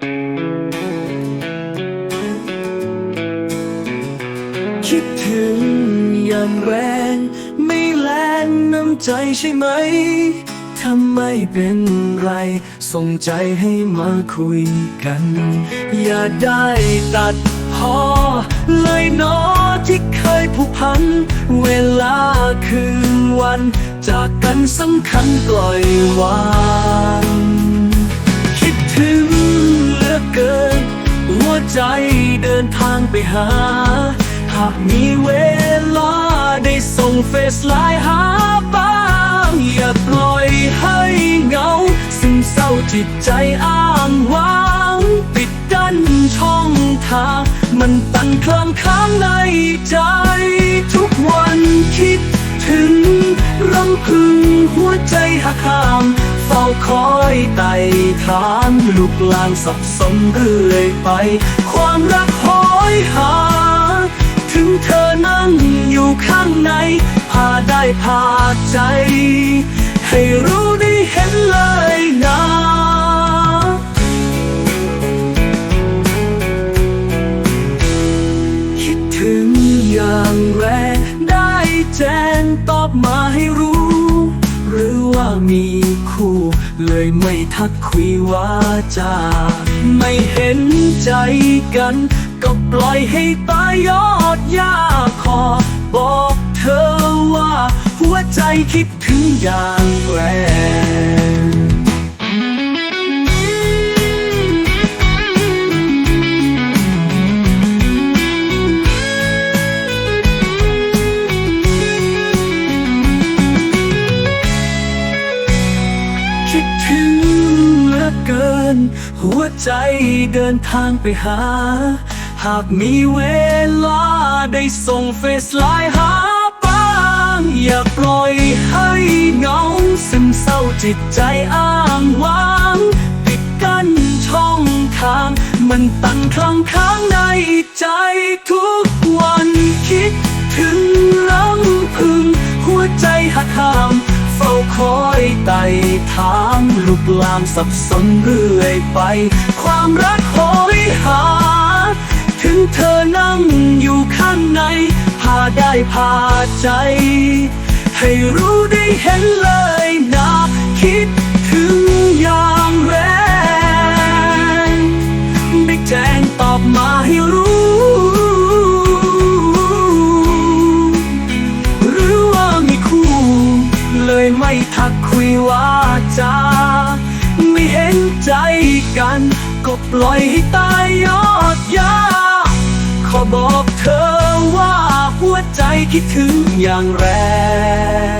คิดถึงอย่างแรง ไม่แรงน้ำใจใช่ไหมถ้าไม่เป็นไร ส่งใจให้มาคุยกัน อย่าได้ตัดพอเลยนอที่เคยผูกพัน เวลาคืนวัน จากกันสำคัญปล่อยวาง ใจเดินทางไปหา หากมีเวลาได้ส่งเฟซไลน์หาบ้างอย่าปล่อยให้เหงาซึมเศร้าจิตใจอ้างว้างปิดกั้นช่องทาง มันตันคลำค้างในใจ ทุกวันคิดถึงรำพึงหัวใจหักห้าม เฝ้าคอยไต่ถามลูกลางสับสนเรื่อยไป ความรักหอยหา ถึงเธอนั่งอยู่ข้างใน พาได้พาใจ ให้รู้ได้เห็นเลยนะคิดถึงอย่างแรงได้แจ้งตอบมาให้รู้ หรือว่ามี เลยไม่ทักคุยว่าจา ไม่เห็นใจกัน ก็ปล่อยให้ตายยอดยาคอ บอกเธอว่า หัวใจคิดถึงอย่างแรง น หัวใจเดินทางไปหา หากมีเวลาได้ส่งเฟซไลน์หาบ้าง อย่าปล่อยให้เงาซึมเศร้าจิตใจอ้างว้างปิดกั้นช่องทาง มันตันคลังค้างในใจทุกวันคิดถึง คอยไต่ถามลุกลามสับสนเรื่อยไป ความรักโหยหา ถึงเธอนั่งอยู่ข้างใน พาได้พาใจ ให้รู้ได้เห็นเลยนะ คิดถึงอย่างแรงได้แจ้งตอบมาให้รู้ักคุยว่าจา ไม่เห็นใจกัน ก็ปล่อยให้ตายยอดยา ขอบอกเธอว่าหัวใจคิดถึงอย่างแรง